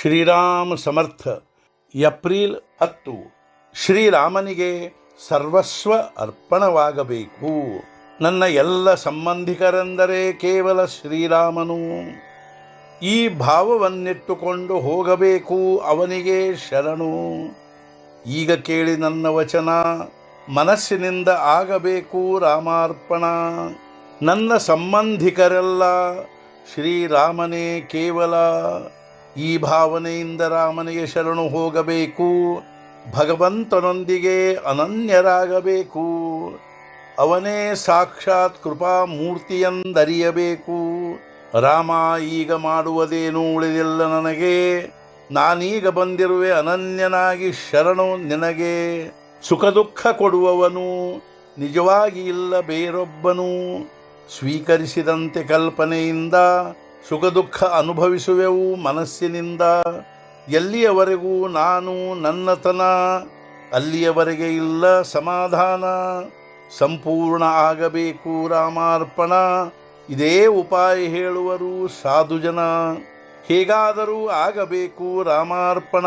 ಶ್ರೀರಾಮ ಸಮರ್ಥ, April ಹತ್ತು. ಶ್ರೀರಾಮನಿಗೆ ಸರ್ವಸ್ವ ಅರ್ಪಣವಾಗಬೇಕು. ನನ್ನ ಎಲ್ಲ ಸಂಬಂಧಿಕರೆಂದರೆ ಕೇವಲ ಶ್ರೀರಾಮನು. ಈ ಭಾವವನ್ನಿಟ್ಟುಕೊಂಡು ಹೋಗಬೇಕು ಅವನಿಗೆ ಶರಣು. ಈಗ ಕೇಳಿ ನನ್ನ ವಚನ. ಮನಸ್ಸಿನಿಂದ ಆಗಬೇಕು ರಾಮಾರ್ಪಣ. ನನ್ನ ಸಂಬಂಧಿಕರೆಲ್ಲ ಶ್ರೀರಾಮನೇ ಕೇವಲ ಈ ಭಾವನೆಯಿಂದ ರಾಮನಿಗೆ ಶರಣು ಹೋಗಬೇಕು. ಭಗವಂತನೊಂದಿಗೆ ಅನನ್ಯರಾಗಬೇಕು. ಅವನೇ ಸಾಕ್ಷಾತ್ ಕೃಪಾ ಮೂರ್ತಿಯಂದರಿಯಬೇಕು ರಾಮ, ಈಗ ಮಾಡುವುದೇನು ಉಳಿದಿಲ್ಲ ನನಗೆ. ನಾನೀಗ ಬಂದಿರುವೆ ಅನನ್ಯನಾಗಿ ಶರಣು ನಿನಗೆ. ಸುಖ ದುಃಖ ಕೊಡುವವನು, ನಿಜವಾಗಿ ಇಲ್ಲ ಬೇರೊಬ್ಬನು. ಸ್ವೀಕರಿಸಿದಂತೆ ಕಲ್ಪನೆಯಿಂದ ಸುಖ ದುಃಖ ಅನುಭವಿಸುವೆವು ಮನಸ್ಸಿನಿಂದ. ಎಲ್ಲಿಯವರೆಗೂ ನಾನು ನನ್ನತನ, ಅಲ್ಲಿಯವರೆಗೆ ಇಲ್ಲ ಸಮಾಧಾನ. ಸಂಪೂರ್ಣ ಆಗಬೇಕು ರಾಮಾರ್ಪಣ. ಇದೇ ಉಪಾಯ ಹೇಳುವರು ಸಾಧು ಜನ. ಹೇಗಾದರೂ ಆಗಬೇಕು ರಾಮಾರ್ಪಣ.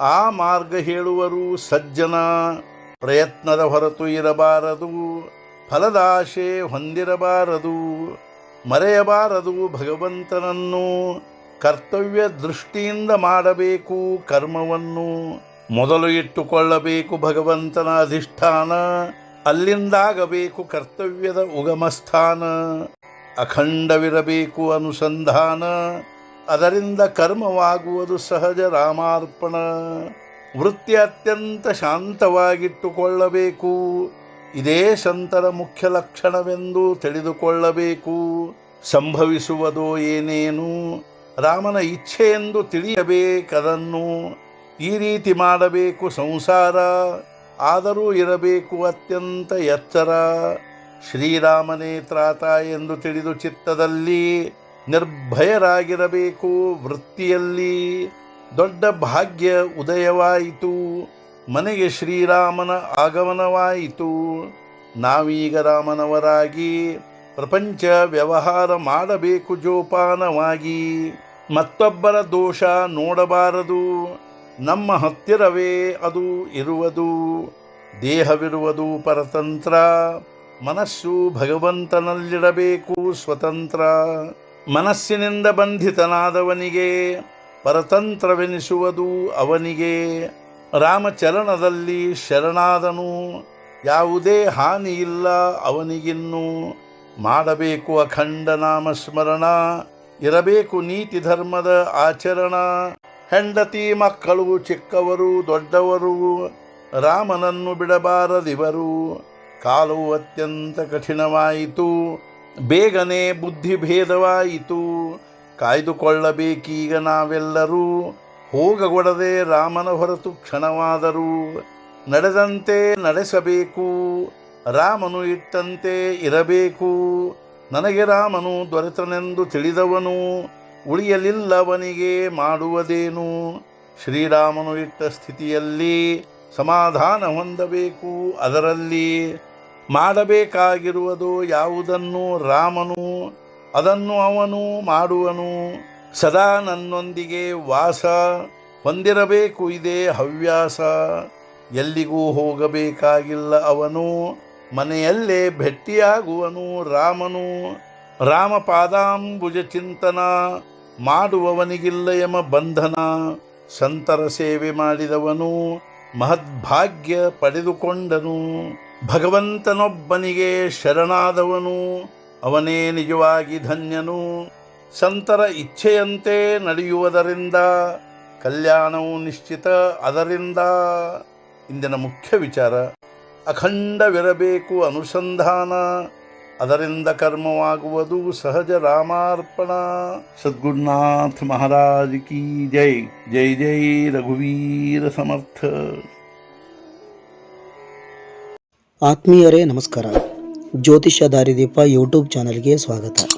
ಆ ಮಾರ್ಗ ಹೇಳುವರು ಸಜ್ಜನ. ಪ್ರಯತ್ನದ ಹೊರತು ಇರಬಾರದು. ಫಲದಾಶೆ ಹೊಂದಿರಬಾರದು. ಮರೆಯಬಾರದು ಭಗವಂತನನ್ನು. ಕರ್ತವ್ಯ ದೃಷ್ಟಿಯಿಂದ ಮಾಡಬೇಕು ಕರ್ಮವನ್ನು. ಮೊದಲು ಇಟ್ಟುಕೊಳ್ಳಬೇಕು ಭಗವಂತನ ಅಧಿಷ್ಠಾನ. ಅಲ್ಲಿಂದಾಗಬೇಕು ಕರ್ತವ್ಯದ ಉಗಮಸ್ಥಾನ. ಅಖಂಡವಿರಬೇಕು ಅನುಸಂಧಾನ. ಅದರಿಂದ ಕರ್ಮವಾಗುವುದು ಸಹಜ ರಾಮಾರ್ಪಣ. ವೃತ್ತಿ ಅತ್ಯಂತ ಶಾಂತವಾಗಿಟ್ಟುಕೊಳ್ಳಬೇಕು. ಇದೇ ಸಂತರ ಮುಖ್ಯ ಲಕ್ಷಣವೆಂದು ತಿಳಿದುಕೊಳ್ಳಬೇಕು. ಸಂಭವಿಸುವುದೋ ಏನೇನು, ರಾಮನ ಇಚ್ಛೆ ಎಂದು ತಿಳಿಯಬೇಕದನ್ನು ಈ ರೀತಿ ಮಾಡಬೇಕು ಸಂಸಾರ, ಆದರೂ ಇರಬೇಕು ಅತ್ಯಂತ ಎಚ್ಚರ. ಶ್ರೀರಾಮನೇ ತ್ರಾತ ಎಂದು ತಿಳಿದು ಚಿತ್ತದಲ್ಲಿ ನಿರ್ಭಯರಾಗಿರಬೇಕು ವೃತ್ತಿಯಲ್ಲಿ. ದೊಡ್ಡ ಭಾಗ್ಯ ಉದಯವಾಯಿತು. ಮನೆಗೆ ಶ್ರೀರಾಮನ ಆಗಮನವಾಯಿತು. ನಾವೀಗ ರಾಮನವರಾಗಿ ಪ್ರಪಂಚ ವ್ಯವಹಾರ ಮಾಡಬೇಕು ಜೋಪಾನವಾಗಿ. ಮತ್ತೊಬ್ಬರ ದೋಷ ನೋಡಬಾರದು. ನಮ್ಮ ಹತ್ತಿರವೇ ಅದು ಇರುವುದು. ದೇಹವಿರುವುದು ಪರತಂತ್ರ. ಮನಸ್ಸು ಭಗವಂತನಲ್ಲಿಡಬೇಕು ಸ್ವತಂತ್ರ. ಮನಸ್ಸಿನಿಂದ ಬಂಧಿತನಾದವನಿಗೆ ಪರತಂತ್ರವೆನಿಸುವುದು ಅವನಿಗೆ. ರಾಮಚರಣದಲ್ಲಿ ಶರಣಾದನು. ಯಾವುದೇ ಹಾನಿಯಿಲ್ಲ ಅವನಿಗಿನ್ನು. ಮಾಡಬೇಕು ಅಖಂಡ ನಾಮ ಸ್ಮರಣ ಇರಬೇಕು ನೀತಿ ಧರ್ಮದ ಆಚರಣ. ಹೆಂಡತಿ ಮಕ್ಕಳು ಚಿಕ್ಕವರು ದೊಡ್ಡವರು. ರಾಮನನ್ನು ಬಿಡಬಾರದಿವರು. ಕಾಲವು ಅತ್ಯಂತ ಕಠಿಣವಾಯಿತು. ಬೇಗನೆ ಬುದ್ಧಿಭೇದವಾಯಿತು. ಕಾಯ್ದುಕೊಳ್ಳಬೇಕೀಗ ನಾವೆಲ್ಲರೂ. ಹೋಗಗೊಡದೆ ರಾಮನ ಹೊರತು ಕ್ಷಣವಾದರೂ ನಡೆದಂತೆ ನಡೆಸಬೇಕು, ರಾಮನು ಇಟ್ಟಂತೆ ಇರಬೇಕು. ನನಗೆ ರಾಮನು ದೊರೆತನೆಂದು ತಿಳಿದವನು, ಉಳಿಯಲಿಲ್ಲವನಿಗೆ ಮಾಡುವುದೇನು? ಶ್ರೀರಾಮನು ಇಟ್ಟ ಸ್ಥಿತಿಯಲ್ಲಿ ಸಮಾಧಾನ ಹೊಂದಬೇಕು, ಅದರಲ್ಲಿ ಮಾಡಬೇಕಾಗಿರುವುದು ಯಾವುದನ್ನು? ರಾಮನು, ಅದನ್ನು ಅವನು ಮಾಡುವನು. ಸದಾ ನನ್ನೊಂದಿಗೆ ವಾಸ, ಹೊಂದಿರಬೇಕು ಇದೇ ಹವ್ಯಾಸ. ಎಲ್ಲಿಗೂ ಹೋಗಬೇಕಾಗಿಲ್ಲ ಅವನು, ಮನೆಯಲ್ಲೇ ಭೆಟ್ಟಿಯಾಗುವನು ರಾಮನು. ರಾಮಪಾದಾಂಬುಜ ಚಿಂತನ ಮಾಡುವವನಿಗಿಲ್ಲ ಯಮ ಬಂಧನ. ಸಂತರ ಸೇವೆ ಮಾಡಿದವನು ಮಹದ್ಭಾಗ್ಯ ಪಡೆದುಕೊಂಡನು. ಭಗವಂತನೊಬ್ಬನಿಗೆ ಶರಣಾದವನು, ಅವನೇ ನಿಜವಾಗಿ ಧನ್ಯನು. ಸಂತರ ಇಚ್ಛೆಯಂತೆ ನಡೆಯುವುದರಿಂದ ಕಲ್ಯಾಣವು ನಿಶ್ಚಿತ ಅದರಿಂದ. ಇಂದಿನ ಮುಖ್ಯ ವಿಚಾರ, ಅಖಂಡವಿರಬೇಕು ಅನುಸಂಧಾನ, ಅದರಿಂದ ಕರ್ಮವಾಗುವುದು ಸಹಜ ರಾಮಾರ್ಪಣ. ಸದ್ಗುರುನಾಥ ಮಹಾರಾಜ್ ಕಿ ಜೈ ಜೈ ಜೈ ರಘುವೀರ ಸಮರ್ಥ. ಆತ್ಮೀಯರೇ ನಮಸ್ಕಾರ. ಜ್ಯೋತಿಷ್ಯ ದಾರಿದೀಪ ಯೂಟ್ಯೂಬ್ ಚಾನಲ್ಗೆ ಸ್ವಾಗತ.